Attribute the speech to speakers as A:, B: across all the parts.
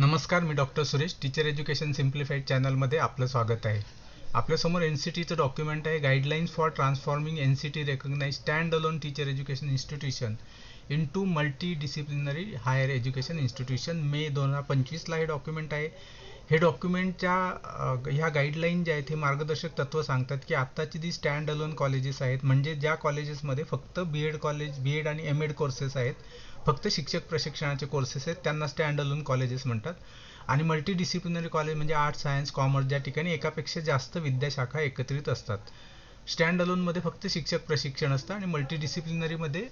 A: नमस्कार मी doctor Suresh. Teacher education simplified चॅनलमध्ये आपलं स्वागत आहे. आपल्यासमोर एन सी टीचं डॉक्युमेंट आहे. Guidelines for transforming N C T recognise stand alone teacher education institution into multidisciplinary higher education institution May दोन हजार पंचवीसला हे डॉक्युमेंट आहे. हे डॉक्युमेंटच्या ह्या गाईडलाईन ज्या आहेत हे मार्गदर्शक तत्व सांगतात की आत्ताची जी स्टँड अलोन कॉलेजेस आहेत म्हणजे ज्या कॉलेजेसमध्ये फक्त B Ed college B Ed आणि एम एड कोर्सेस आहेत फक्त शिक्षक प्रशिक्षणाचे कोर्सेस आहेत त्यांना स्टँड अलोन कॉलेजेस म्हणतात. आणि मल्टी डिसिप्लिनरी कॉलेज म्हणजे आर्ट्स सायन्स कॉमर्स ज्या ठिकाणी एकापेक्षा जास्त विद्याशाखा एकत्रित असतात. स्टँड अलोनमध्ये फक्त शिक्षक प्रशिक्षण असतं आणि मल्टी डिसिप्लिनरीमध्ये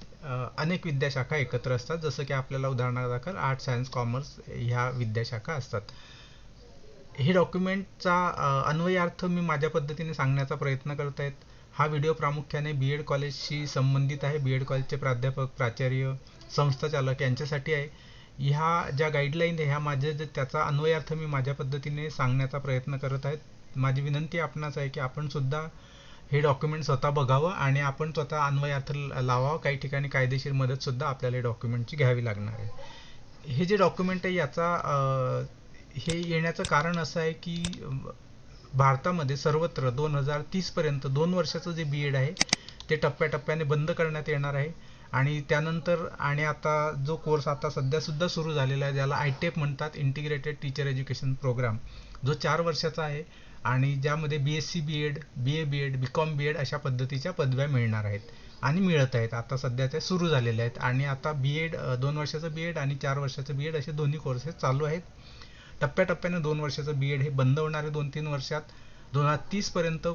A: अनेक विद्याशाखा एकत्र असतात. जसं की आपल्याला उदाहरणादाखल आर्ट्स सायन्स कॉमर्स ह्या विद्याशाखा असतात. हे डॉक्युमेंटचा अन्वयार्थ मी माझ्या पद्धतीने सांगण्याचा प्रयत्न करत आहेत हा व्हिडिओ प्रामुख्याने बी एड कॉलेजशी संबंधित आहे. बी एड कॉलेजचे प्राध्यापक प्राचार्य संस्था चालक यांच्यासाठी आहे. ह्या ज्या गाईडलाईन आहे ह्या माझ्या त्याचा अन्वयार्थ मी माझ्या पद्धतीने सांगण्याचा प्रयत्न करत आहेत माझी विनंती आपणास आहे की आपण सुद्धा हे डॉक्युमेंट स्वतः बघावं आणि आपण स्वतः अन्वयार्थ लावावं. काही ठिकाणी कायदेशीर मदत सुद्धा आपल्याला हे डॉक्युमेंटची घ्यावी लागणार आहे. हे जे डॉक्युमेंट आहे याचा हे येण्याचं कारण असं आहे की भारतामध्ये सर्वत्र दोन हजार तीसपर्यंत दोन वर्षाचं जे बी एड आहे ते टप्प्याटप्प्याने बंद करण्यात येणार आहे. आणि त्यानंतर आणि आता जो कोर्स आता सध्यासुद्धा सुरू झालेला आहे ज्याला आय टेप म्हणतात इंटिग्रेटेड टीचर एज्युकेशन प्रोग्राम जो चार वर्षाचा आहे आणि ज्यामध्ये B S C B Ed B A B Ed B Com B Ed अशा पद्धतीच्या पदव्या मिळणार आहेत आणि मिळत आहेत. आता सध्या त्या सुरू झालेल्या आहेत. आणि आता बी एड दोन वर्षाचं बी एड आणि चार वर्षाचं बी एड असे दोन्ही कोर्सेस चालू आहेत. टप्प्याटप्प्याने दोन वर्षाचं बी एड हे बंद होणार दोन तीन वर्षात. दोन हजार तीसपर्यंत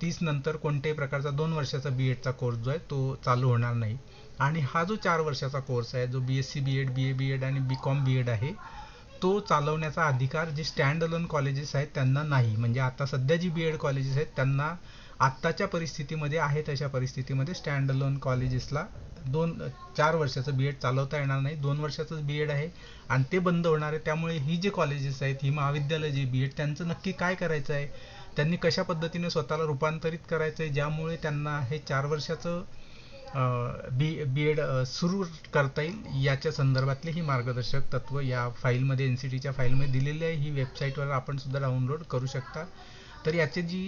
A: तीस नंतर कोणत्याही प्रकारचा दोन वर्षाचा बी एडचा कोर्स जो आहे तो चालू होणार नाही. आणि हा जो चार वर्षाचा कोर्स आहे जो B S C B Ed B A B Ed आणि बी कॉम बी एड आहे तो चालवण्याचा अधिकार जे स्टँड अलोन कॉलेजेस आहेत त्यांना नाही. म्हणजे आता सध्या जी बी एड कॉलेजेस आहेत त्यांना आत्ताच्या परिस्थितीमध्ये आहे तशा परिस्थितीमध्ये स्टँड अलोन कॉलेजेसला दोन चार वर्षाचं बी एड चालवता येणार नाही. दोन वर्षाचंच बी एड आहे आणि ते बंद होणार आहे. त्यामुळे ही जे कॉलेजेस आहेत ही महाविद्यालय जे बी एड त्यांचं नक्की काय करायचं आहे? त्यांनी कशा पद्धतीने स्वतःला रूपांतरित करायचं आहे? ज्यामुळे त्यांना हे चार वर्षाचं बी बी एड सुरू करता येईल याच्या संदर्भातले ही मार्गदर्शक तत्व या फाईलमध्ये एन सी टीच्या फाईलमध्ये दिलेली आहे. ही वेबसाईटवर आपण सुद्धा डाउनलोड करू शकता. तर याची जी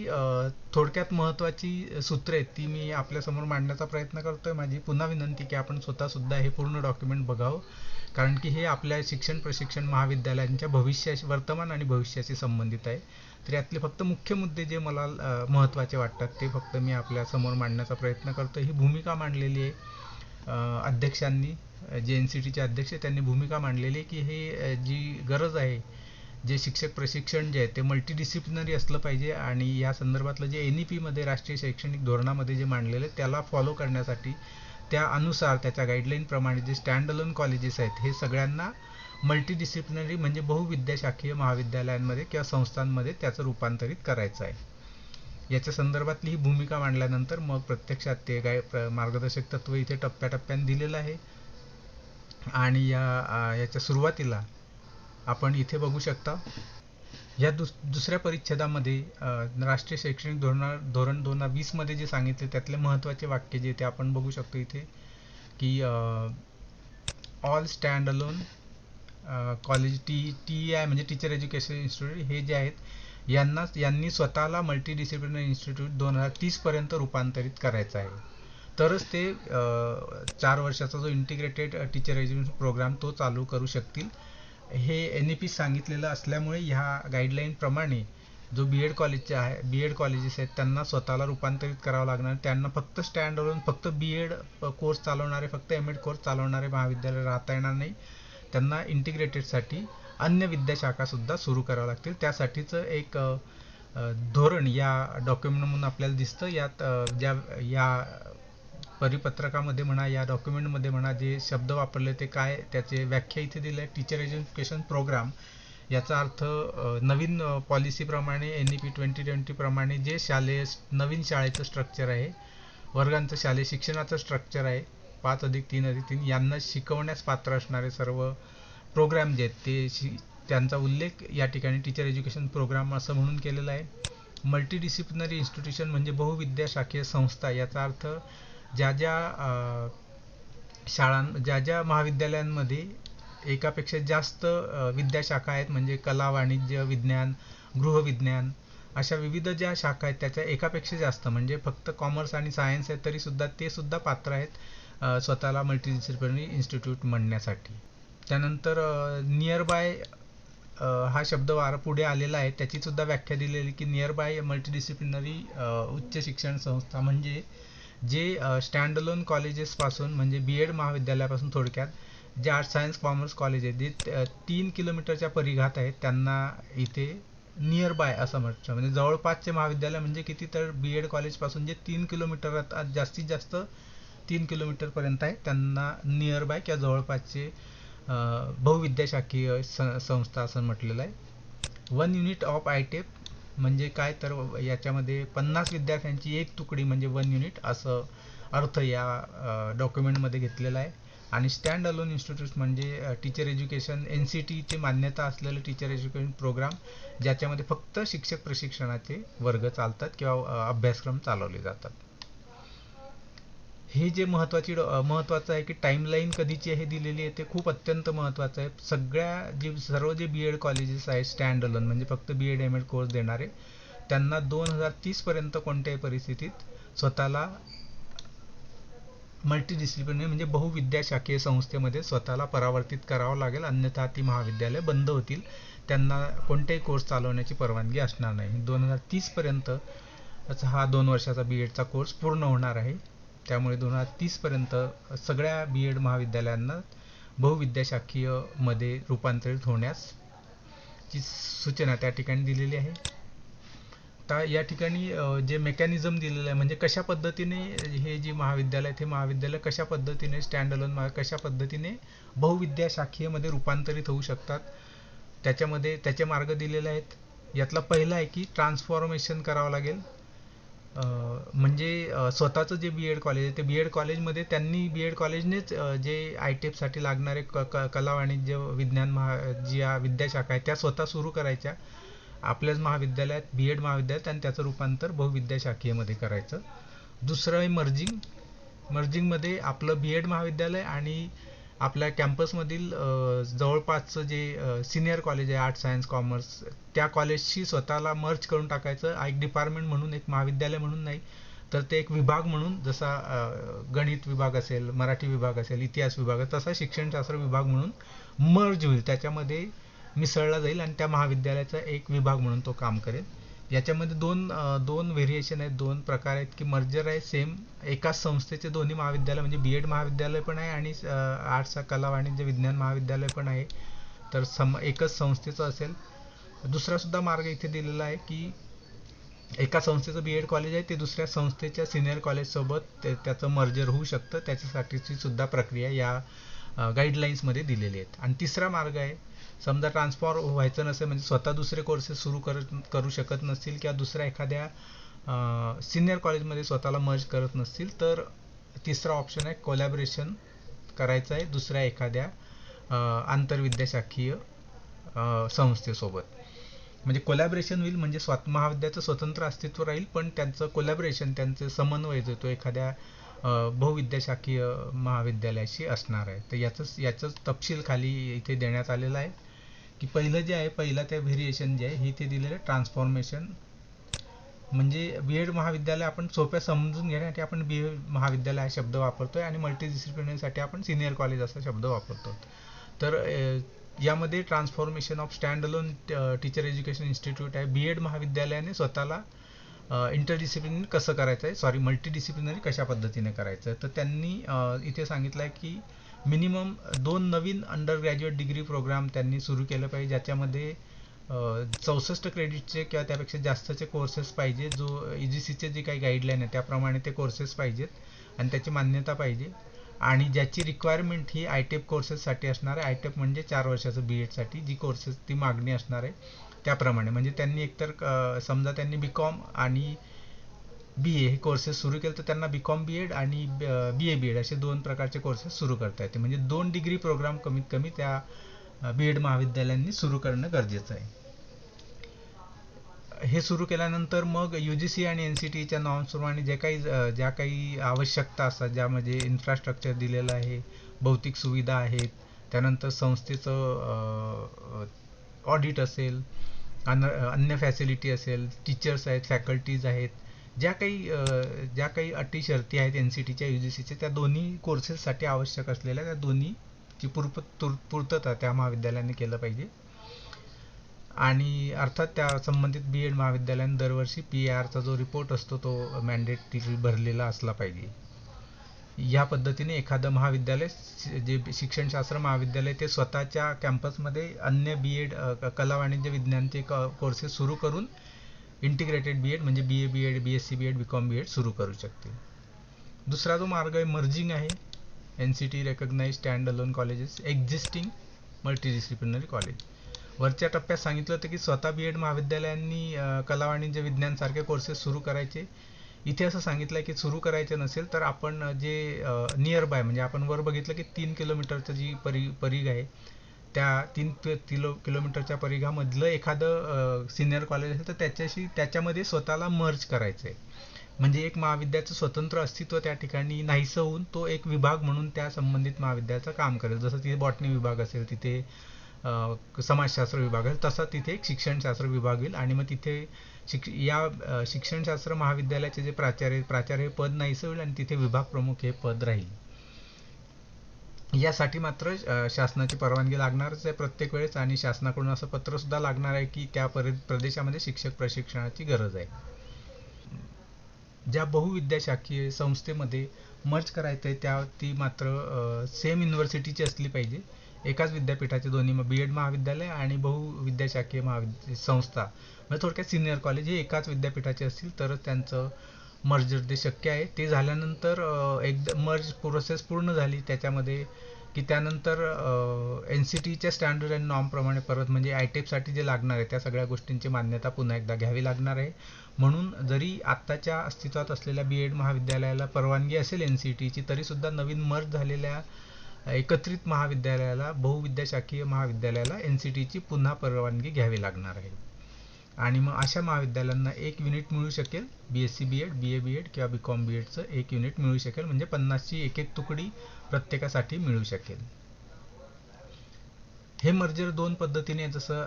A: थोडक्यात महत्त्वाची सूत्रे आहेत ती मी आपल्यासमोर मांडण्याचा प्रयत्न करतोय. माझी पुन्हा विनंती की आपण स्वतः सुद्धा हे पूर्ण डॉक्युमेंट बघावं. कारण की हे आपल्या शिक्षण प्रशिक्षण महाविद्यालयांच्या भविष्याशी वर्तमान आणि भविष्याशी संबंधित आहे. तर यातले फक्त मुख्य मुद्दे जे मला महत्त्वाचे वाटतात ते फक्त मी आपल्यासमोर मांडण्याचा प्रयत्न करतो ही भूमिका मांडलेली आहे अध्यक्षांनी जे एन सी टीचे अध्यक्ष त्यांनी भूमिका मांडलेली आहे की हे जी गरज आहे जे शिक्षक प्रशिक्षण जे आहे ते मल्टीडिसिप्लिनरी असलं पाहिजे आणि या संदर्भातलं जे एन ई पीमध्ये राष्ट्रीय शैक्षणिक धोरणामध्ये जे मांडलेलं आहे त्याला फॉलो करण्यासाठी त्या अनुसार त्याच्या गाईडलाईनप्रमाणे जे स्टँड अलोन कॉलेजेस आहेत हे सगळ्यांना मल्टीडिसिप्लिनरी म्हणजे बहुविद्याशाखीय महाविद्यालयांमध्ये किंवा संस्थांमध्ये त्याचं रूपांतरित करायचं आहे. याच्या संदर्भातली ही भूमिका मांडल्यानंतर मग प्रत्यक्षात ते गाय मार्गदर्शक तत्व इथे टप्प्याटप्प्याने दिलेलं आहे. आणि या याच्या सुरुवातीला आपण इथे बघू शकता. या दुस दुसऱ्या परिच्छेदामध्ये राष्ट्रीय शैक्षणिक धोरणा धोरण दोन हजार वीसमध्ये जे सांगितले त्यातले महत्त्वाचे वाक्य जे ते आपण बघू शकतो इथे की all stand alone college T T I म्हणजे टीचर एज्युकेशन इन्स्टिट्यूट हे जे आहेत यांना यांनी स्वतःला मल्टी डिसिप्लिनरी इन्स्टिट्यूट दोन हजार तीसपर्यंत रूपांतरित करायचं आहे. तरच ते चार वर्षाचा जो इंटिग्रेटेड टीचर एज्युकेशन प्रोग्राम तो चालू करू शकतील. हे एन ई पी सांगितलेलं असल्यामुळे ह्या गाईडलाईनप्रमाणे जो बी एड कॉलेजचे आहे बी एड कॉलेजेस आहेत त्यांना स्वतःला रूपांतरित करावं लागणार. त्यांना फक्त स्टँड अलोन फक्त बी एड कोर्स चालवणारे फक्त एम एड कोर्स चालवणारे महाविद्यालय राहता येणार नाही. त्यांना इंटिग्रेटेडसाठी अन्य विद्याशाखासुद्धा सुरू करावं लागतील. त्यासाठीचं एक धोरण या डॉक्युमेंटमधून आपल्याला दिसतं. यात ज्या या परिपत्रकामध्ये म्हणा या डॉक्युमेंटमध्ये म्हणा जे शब्द वापरले ते काय त्याचे व्याख्या इथे दिले आहे. टीचर एज्युकेशन प्रोग्राम याचा अर्थ नवीन पॉलिसीप्रमाणे एन ई पी ट्वेंटी ट्वेंटीप्रमाणे जे शालेय नवीन शाळेचं स्ट्रक्चर आहे वर्गांचं शालेय शिक्षणाचं स्ट्रक्चर आहे पाच अधिक तीन अधिक तीन यांना शिकवण्यास पात्र असणारे सर्व प्रोग्राम जे आहेत ते शि त्यांचा उल्लेख या ठिकाणी टीचर एज्युकेशन प्रोग्राम असं म्हणून केलेला आहे. मल्टीडिसिप्लिनरी इन्स्टिट्यूशन म्हणजे बहुविद्याशाखीय संस्था याचा अर्थ ज्या ज्या शाळां ज्या ज्या महाविद्यालयांमध्ये एकापेक्षा जास्त विद्याशाखा आहेत म्हणजे कला वाणिज्य विज्ञान गृहविज्ञान अशा विविध ज्या शाखा आहेत त्याच्या एकापेक्षा जास्त म्हणजे फक्त कॉमर्स आणि सायन्स आहे तरी सुद्धा ते सुद्धा पात्र आहेत स्वतःला मल्टीडिसिप्लिनरी इन्स्टिट्यूट म्हणण्यासाठी. त्यानंतर नियर बाय हा शब्द वार पुढे आलेला आहे त्याची सुद्धा व्याख्या दिलेली की नियर बाय मल्टीडिसिप्लिनरी उच्च शिक्षण संस्था म्हणजे जे स्टँड अलोन कॉलेजेसपासून म्हणजे बी एड महाविद्यालयापासून थोडक्यात जे आर्ट्स सायन्स कॉमर्स कॉलेज आहेत जे तीन किलोमीटरच्या परिघात आहेत त्यांना इथे नियर बाय असं म्हटलं. म्हणजे जवळपासचे महाविद्यालय म्हणजे किती तर बी एड कॉलेजपासून जे तीन किलोमीटर जास्तीत जास्त तीन किलोमीटरपर्यंत आहे त्यांना नियर बाय किंवा जवळपासचे बहुविद्याशाखीय संस्था असं म्हटलेलं आहे. One unit of ITEP म्हणजे काय तर याच्यामध्ये पन्नास विद्यार्थ्यांची एक तुकडी म्हणजे वन युनिट असं अर्थ या डॉक्युमेंटमध्ये घेतलेला आहे. आणि स्टँड अलोन इन्स्टिट्यूट म्हणजे टीचर एज्युकेशन एन सी टीची मान्यता असलेलं टीचर एज्युकेशन प्रोग्राम ज्याच्यामध्ये फक्त शिक्षक प्रशिक्षणाचे वर्ग चालतात किंवा अभ्यासक्रम चालवले जातात. हे जे महत्वाची डॉ- महत्वाचं आहे की टाईमलाईन कधीची आहे दिलेली आहे ते खूप अत्यंत महत्वाचं आहे. सगळ्या जे सर्व जे बी एड कॉलेजेस आहेत स्टँड अलोन म्हणजे फक्त B Ed M Ed course देणारे त्यांना दोन हजार तीसपर्यंत कोणत्याही परिस्थितीत स्वतःला मल्टीडिसिप्लिनरी म्हणजे बहुविद्याशाखीय संस्थेमध्ये स्वतःला परावर्तित करावं लागेल अन्यथा ती महाविद्यालय बंद होतील. त्यांना कोणतेही कोर्स चालवण्याची परवानगी असणार नाही. दोन हजार तीसपर्यंत हा दोन वर्षाचा बी एडचा कोर्स पूर्ण होणार आहे. त्यामुळे दोन हजार तीसपर्यंत सगळ्या बी एड महाविद्यालयांना बहुविद्याशाखीयमध्ये रूपांतरित होण्यास ची सूचना त्या ठिकाणी दिलेली आहे. आता या ठिकाणी जे मेकॅनिझम दिलेलं आहे म्हणजे कशा पद्धतीने हे जे महाविद्यालय ते महाविद्यालय कशा पद्धतीने स्टँड अलोन कशा पद्धतीने बहुविद्याशाखीयमध्ये रूपांतरित होऊ शकतात त्याच्यामध्ये त्याचे मार्ग दिलेले आहेत. यातला पहिला आहे की ट्रान्सफॉर्मेशन करावं लागेल. म्हणजे स्वतःचं जे बी एड कॉलेज आहे ते बी एड कॉलेजमध्ये त्यांनी बी एड कॉलेजनेच जे आय टी एफसाठी लागणारे क क कला वाणिज्य विज्ञान महा ज्या विद्याशाखा आहेत त्या स्वतः सुरू करायच्या. आपल्याच महाविद्यालयात बी एड महाविद्यालयात आणि त्याचं रूपांतर बहुविद्याशाखेमध्ये करायचं. दुसरं आहे मर्जिंग. मर्जिंगमध्ये आपलं बी एड महाविद्यालय आणि आपल्या कॅम्पसमधील जवळपासचं जे सिनियर कॉलेज आहे आर्ट सायन्स कॉमर्स त्या कॉलेजशी स्वतःला मर्ज करून टाकायचं. एक डिपार्टमेंट म्हणून एक महाविद्यालय म्हणून नाही तर ते एक विभाग म्हणून जसा गणित विभाग असेल मराठी विभाग असेल इतिहास विभाग तसा शिक्षणशास्त्र विभाग म्हणून मर्ज होईल. त्याच्यामध्ये मिसळला जाईल आणि त्या महाविद्यालयाचा एक विभाग म्हणून तो काम करेल. याच्यामध्ये दोन दोन व्हेरिएशन आहेत दोन प्रकार आहेत की मर्जर आहे सेम एकाच संस्थेचे दोन्ही महाविद्यालय म्हणजे बी एड महाविद्यालय पण आहे आणि आर्ट्स कला वाणिज्य विज्ञान महाविद्यालय पण आहे. तर सम एकच संस्थेचं असेल. दुसरा सुद्धा मार्ग इथे दिलेला आहे की एका संस्थेचं बी एड कॉलेज आहे ते दुसऱ्या संस्थेच्या सिनियर कॉलेजसोबत ते त्याचं मर्जर होऊ शकतं. त्याच्यासाठीची सुद्धा प्रक्रिया या गाईडलाईन्समध्ये दिलेली आहेत. आणि तिसरा मार्ग आहे समजा ट्रान्सफॉर व्हायचं नसेल म्हणजे स्वतः दुसरे कोर्सेस सुरू करत करू शकत नसतील किंवा दुसऱ्या एखाद्या सिनियर कॉलेजमध्ये स्वतःला मर्ज करत नसतील तर तिसरा ऑप्शन आहे कोलॅबरेशन करायचं आहे दुसऱ्या एखाद्या आंतरविद्याशाखीय संस्थेसोबत. म्हणजे कोलॅबरेशन होईल म्हणजे स्वात महाविद्याचं स्वतंत्र अस्तित्व राहील पण त्यांचं कोलॅबरेशन त्यांचं समन्वय जो तो एखाद्या बहुविद्याशाखीय महाविद्यालयाशी असणार आहे. तर याचंच याचंच तपशील खाली इथे देण्यात आलेला आहे. की पहिलं जे आहे पहिलं त्या व्हेरिएशन जे आहे हे ते दिलेलं आहे ट्रान्सफॉर्मेशन म्हणजे बी एड महाविद्यालय आपण सोप्या समजून घेण्यासाठी आपण बी एड महाविद्यालय हा शब्द वापरतोय आणि मल्टीडिसिप्लिनरीसाठी आपण सिनियर कॉलेज असा शब्द वापरतो तर यामध्ये transformation of stand alone teacher education institute आहे. बी एड महाविद्यालयाने स्वतःला इंटरडिसिप्लिनरी कसं करायचं आहे सॉरी मल्टीडिसिप्लिनरी कशा पद्धतीने करायचं आहे तर त्यांनी इथे सांगितलं आहे की मिनिमम दोन नवीन अंडर ग्रॅज्युएट डिग्री प्रोग्राम त्यांनी सुरू केलं पाहिजे ज्याच्यामध्ये चौसष्ट क्रेडिटचे किंवा त्यापेक्षा जास्तचे कोर्सेस पाहिजे जो ई जी सीचे जे काही गाईडलाईन आहे त्याप्रमाणे ते कोर्सेस पाहिजेत आणि त्याची मान्यता पाहिजे. आणि ज्याची रिक्वायरमेंट ही आय टेप कोर्सेससाठी असणार आहे आय टेप म्हणजे चार वर्षाचं बी एडसाठी जी कोर्सेस ती मागणी असणार आहे त्याप्रमाणे. म्हणजे त्यांनी एकतर समजा त्यांनी बी कॉम आणि बी ए हे कोर्सेस सुरू केले तर त्यांना बी कॉम बी एड आणि बी ए बी एड असे दोन प्रकारचे कोर्सेस सुरू करता येते. म्हणजे दोन डिग्री प्रोग्राम कमीत कमी त्या बी एड महाविद्यालयांनी सुरू करणं गरजेचं आहे. हे सुरू केल्यानंतर मग यू जी सी आणि एन सी टीच्या नॉर्म्सप्रमाणे जे काही ज्या काही आवश्यकता असतात ज्यामध्ये म्हणजे इन्फ्रास्ट्रक्चर दिलेलं आहे भौतिक सुविधा आहेत त्यानंतर संस्थेचं ऑडिट असेल अन अन्य फॅसिलिटी असेल टीचर्स आहेत फॅकल्टीज आहेत ज्या काही ज्या काही अटी शर्ती आहेत एन सी टीच्या यू जी सीच्या त्या दोन्ही कोर्सेससाठी आवश्यक असलेल्या त्या दोन्हीची पूर्प पूर्तता त्या महाविद्यालयाने केलं पाहिजे. आणि अर्थात त्या संबंधित बी एड महाविद्यालयाने दरवर्षी पी आरचा जो रिपोर्ट असतो तो मॅन्डेटरी भरलेला असला पाहिजे. या पद्धतीने एखादं महाविद्यालय जे शिक्षणशास्त्र महाविद्यालय ते स्वतःच्या कॅम्पसमध्ये अन्य बी एड कला वाणिज्य विज्ञानचे कोर्सेस सुरू करून इंटिग्रेटेड बी एड म्हणजे B A B Ed B S C B Ed B Com B Ed सुरू करू शकतील. दुसरा जो मार्ग आहे मर्जिंग आहे. N C T recognise stand alone colleges existing multidisciplinary college वरच्या टप्प्यात सांगितलं होतं की स्वतः बी एड महाविद्यालयांनी कला वाणिज्य विज्ञानसारखे कोर्सेस सुरू करायचे. इथे असं सांगितलं की सुरू करायचे नसेल तर आपण जे नियर बाय म्हणजे आपण वर बघितलं की तीन किलोमीटरचं जी परी परीघ आहे त्या तीन किलो किलोमीटरच्या परिघामधलं एखादं सिनियर कॉलेज असेल तर त्याच्याशी त्याच्यामध्ये स्वतःला मर्ज करायचं आहे म्हणजे एक महाविद्याचं स्वतंत्र अस्तित्व त्या ठिकाणी नाहीसं होऊन तो एक विभाग म्हणून त्या संबंधित महाविद्याचं काम करेल. जसं तिथे बॉटनी विभाग असेल तिथे समाजशास्त्र विभाग असेल तसा तिथे एक शिक्षणशास्त्र विभाग येईल. आणि मग तिथे शिक या शिक्षणशास्त्र महाविद्यालयाचे जे प्राचार्य प्राचार्य हे पद नाहीसं होईल आणि तिथे विभाग प्रमुख हे पद राहील. यासाठी मात्र शासनाची परवानगी लागणारच आहे प्रत्येक वेळेस आणि शासनाकडून असं पत्र सुद्धा लागणार आहे की त्या प्रदेशामध्ये शिक्षक प्रशिक्षणाची गरज आहे. ज्या बहुविद्याशाखीय संस्थेमध्ये मर्ज करायचं आहे त्या ती मात्र सेम युनिव्हर्सिटीची असली पाहिजे. एकाच विद्यापीठाचे दोन्ही बी एड महाविद्यालय आणि बहुविद्याशाखीय महाविद्या संस्था. म्हणजे थोडक्यात सिनियर कॉलेज हे एकाच विद्यापीठाचे असतील तरच त्यांचं मर्जर ते शक्य आहे ते झाल्यानंतर एकदा मर्ज प्रोसेस पूर्ण झाली. त्याच्यामध्ये की त्यानंतर एन सी टीच्या स्टँडर्ड अँड नॉर्मप्रमाणे परत म्हणजे आय टेपसाठी जे लागणार आहे त्या सगळ्या गोष्टींची मान्यता पुन्हा एकदा घ्यावी लागणार आहे. म्हणून जरी आत्ताच्या अस्तित्वात असलेल्या बी एड महाविद्यालयाला परवानगी असेल एन सी टीची तरीसुद्धा नवीन मर्ज झालेल्या एकत्रित महाविद्यालयाला बहुविद्याशाखीय महाविद्यालयाला एन सी टीची पुन्हा परवानगी घ्यावी लागणार आहे. आणि मग अशा महाविद्यालयांना एक युनिट मिळू शकेल B S C B Ed B A B Ed किंवा बी कॉम बी एडचं एक युनिट मिळू शकेल म्हणजे पन्नासची एक एक तुकडी प्रत्येकासाठी मिळू शकेल. हे मर्जर दोन पद्धतीने जसं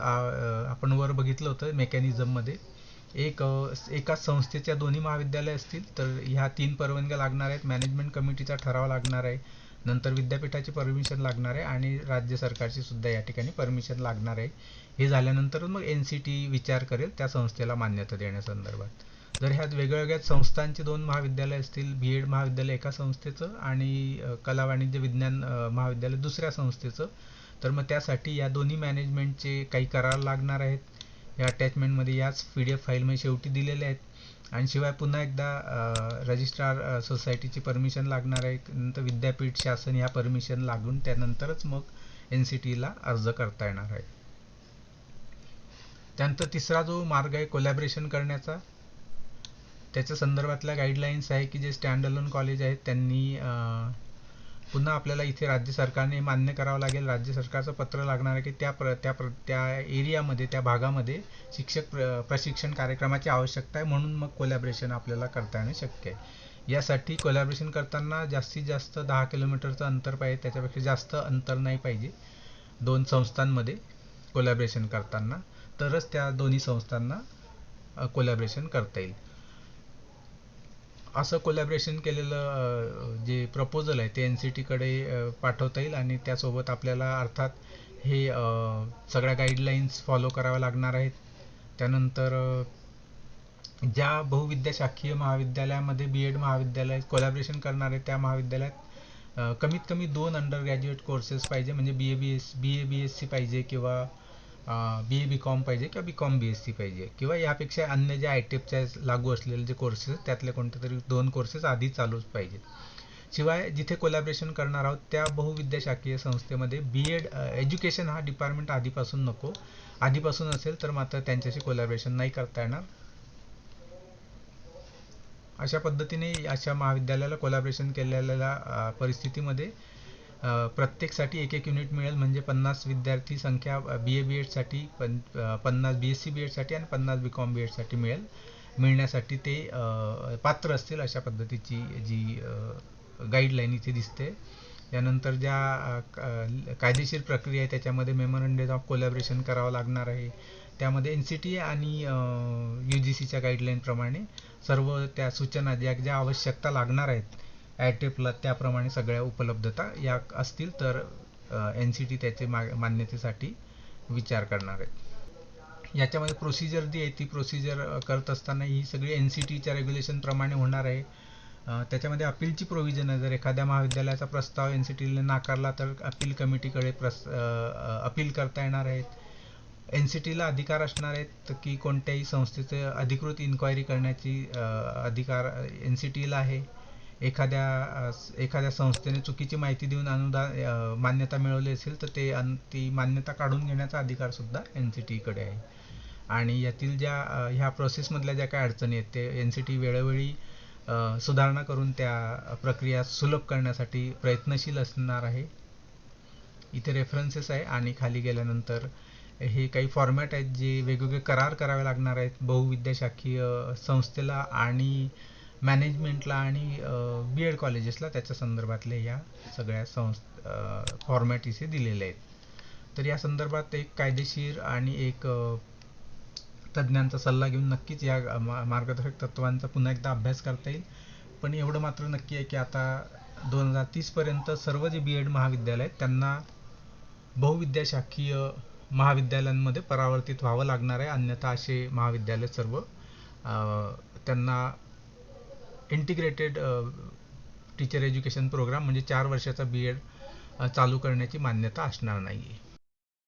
A: आपण वर बघितलं होतं मेकॅनिझममध्ये एक एका संस्थेच्या दोन्ही महाविद्यालय असतील तर ह्या तीन परवानग्या लागणार आहेत. मॅनेजमेंट कमिटीचा ठराव लागणार आहे. नंतर विद्यापीठाची परमिशन लागणार आहे आणि राज्य सरकारची सुद्धा या ठिकाणी परमिशन लागणार आहे. हे झाल्यानंतर मग एन सी टी विचार करेल त्या संस्थेला मान्यता देण्यासंदर्भात. जर ह्यात वेगळ्या वेगळ्या संस्थांची दोन महाविद्यालय असतील बी एड महाविद्यालय एका संस्थेचं आणि कला वाणिज्य विज्ञान महाविद्यालय दुसऱ्या संस्थेचं तर मग त्यासाठी या दोन्ही मॅनेजमेंटचे काही करार लागणार आहेत. या अटॅचमेंटमध्ये याच पी डी एफ फाईलमध्ये शेवटी दिलेले आहेत. आणि शिवाय पुन्हा एकदा रजिस्ट्रार सोसायटीची परमिशन लागणार आहे. नंतर विद्यापीठ शासन ह्या परमिशन लागून त्यानंतरच मग एन सी टीला अर्ज करता येणार आहे. त्यानंतर तिसरा जो मार्ग आहे कोलॅबरेशन करण्याचा त्याच्या संदर्भातल्या गाईडलाईन्स आहे की जे स्टँड अलोन कॉलेज आहेत त्यांनी पुन्हा आपल्याला इथे राज्य सरकारने मान्य करावं लागेल. राज्य सरकारचं पत्र लागणार आहे की त्या प्र त्या प्र त्या एरियामध्ये त्या भागामध्ये शिक्षक प्र प्रशिक्षण कार्यक्रमाची आवश्यकता आहे म्हणून मग कोलॅबरेशन आपल्याला करता येणं शक्य आहे. यासाठी कोलॅबरेशन करताना जास्तीत जास्त दहा किलोमीटरचं अंतर पाहिजे त्याच्यापेक्षा जास्त अंतर नाही पाहिजे. दोन संस्थांमध्ये कोलॅबरेशन करताना तरच त्या दोन्ही संस्थांना कोलॅबरेशन करता येईल. असं कोलॅबरेशन केलेलं जे प्रपोजल आहे ते एन सी टीकडे पाठवता येईल आणि त्यासोबत आपल्याला अर्थात हे सगळ्या गाईडलाईन्स फॉलो कराव्या लागणार आहेत. त्यानंतर ज्या बहुविद्याशाखीय महाविद्यालयामध्ये बी एड महाविद्यालय कोलॅबरेशन करणार आहे त्या महाविद्यालयात कमीत कमी दोन अंडर ग्रॅज्युएट कोर्सेस पाहिजे म्हणजे B A B S B A B S C पाहिजे किंवा बी ए बी कॉम पाहिजे किंवा B Com B S C पाहिजे? किंवा यापेक्षा अन्य जे आय टी एफच्या लागू असलेले जे कोर्सेस त्यातले कोणते तरी दोन कोर्सेस आधी चालूच पाहिजेत. शिवाय जिथे कोलॅबरेशन करणार आहोत त्या बहुविद्याशाखीय संस्थेमध्ये बी एड एज्युकेशन हा डिपार्टमेंट आधीपासून नको. आधीपासून असेल तर मात्र त्यांच्याशी कोलॅबरेशन नाही करता येणार. अशा पद्धतीने अशा महाविद्यालयाला कोलॅबरेशन केलेल्या परिस्थितीमध्ये प्रत्येकसाठी एक एक युनिट मिळेल. म्हणजे पन्नास विद्यार्थी संख्या बी ए बी एडसाठी पन पन्नास बी एस सी बी एडसाठी आणि पन्नास बी कॉम बी एडसाठी मिळेल. मिळण्यासाठी ते पात्र असतील अशा पद्धतीची जी गाईडलाईन इथे दिसते. त्यानंतर ज्या कायदेशीर प्रक्रिया आहे त्याच्यामध्ये मेमोरंडेज ऑफ कोलॅबरेशन करावं लागणार आहे. त्यामध्ये एन सी टी आणि यू जी सीच्या गाईडलाईनप्रमाणे सर्व त्या सूचना ज्या ज्या आवश्यकता लागणार आहेत ॲटेपला त्याप्रमाणे सगळ्या उपलब्धता या असतील तर एन सी टी त्याचे मा मान्यतेसाठी विचार करणार आहेत. याच्यामध्ये प्रोसिजर जी आहे ती प्रोसिजर करत असताना ही सगळी एन सी टीच्या रेग्युलेशनप्रमाणे होणार आहे. त्याच्यामध्ये अपीलची प्रोव्हिजन आहे. जर एखाद्या महाविद्यालयाचा प्रस्ताव एन सी टीने नाकारला तर अपील कमिटीकडे प्रस अपील करता येणार आहेत एन सी टीला अधिकार असणार आहेत की कोणत्याही संस्थेचे अधिकृत इन्क्वायरी करण्याची अधिकार एन सी टीला आहे. एखाद्या एखाद्या संस्थेने चुकीची माहिती देऊन अनुदान मान्यता मिळवली असेल तर ते अन ती मान्यता काढून घेण्याचा अधिकार सुद्धा एन सी टीकडे आहे. आणि यातील ज्या ह्या प्रोसेसमधल्या ज्या काही अडचणी आहेत ते एन सी टी वेळोवेळी सुधारणा करून त्या प्रक्रिया सुलभ करण्यासाठी प्रयत्नशील असणार आहे. इथे रेफरन्सेस आहे आणि खाली गेल्यानंतर हे काही फॉर्मॅट आहेत जे वेगवेगळे करार करावे लागणार आहेत बहुविद्याशाखीय संस्थेला आणि मॅनेजमेंटला आणि बी एड कॉलेजेसला त्याच्या संदर्भातले या सगळ्या संस् फॉर्मॅट इथे दिलेले आहेत. तर या संदर्भात एक कायदेशीर आणि एक तज्ज्ञांचा सल्ला घेऊन नक्कीच या मा- मार्गदर्शक तत्वांचा पुन्हा एकदा अभ्यास करता येईल. पण एवढं मात्र नक्की आहे की आता दोन हजार तीसपर्यंत सर्व जे बी एड महाविद्यालय आहेत त्यांना बहुविद्याशाखीय महाविद्यालयांमध्ये परावर्तित व्हावं लागणार आहे अन्यथा असे महाविद्यालय सर्व त्यांना इंटिग्रेटेड टीचर एज्युकेशन प्रोग्राम म्हणजे चार वर्षाचा बी एड uh, चालू करण्याची मान्यता असणार नाही आहे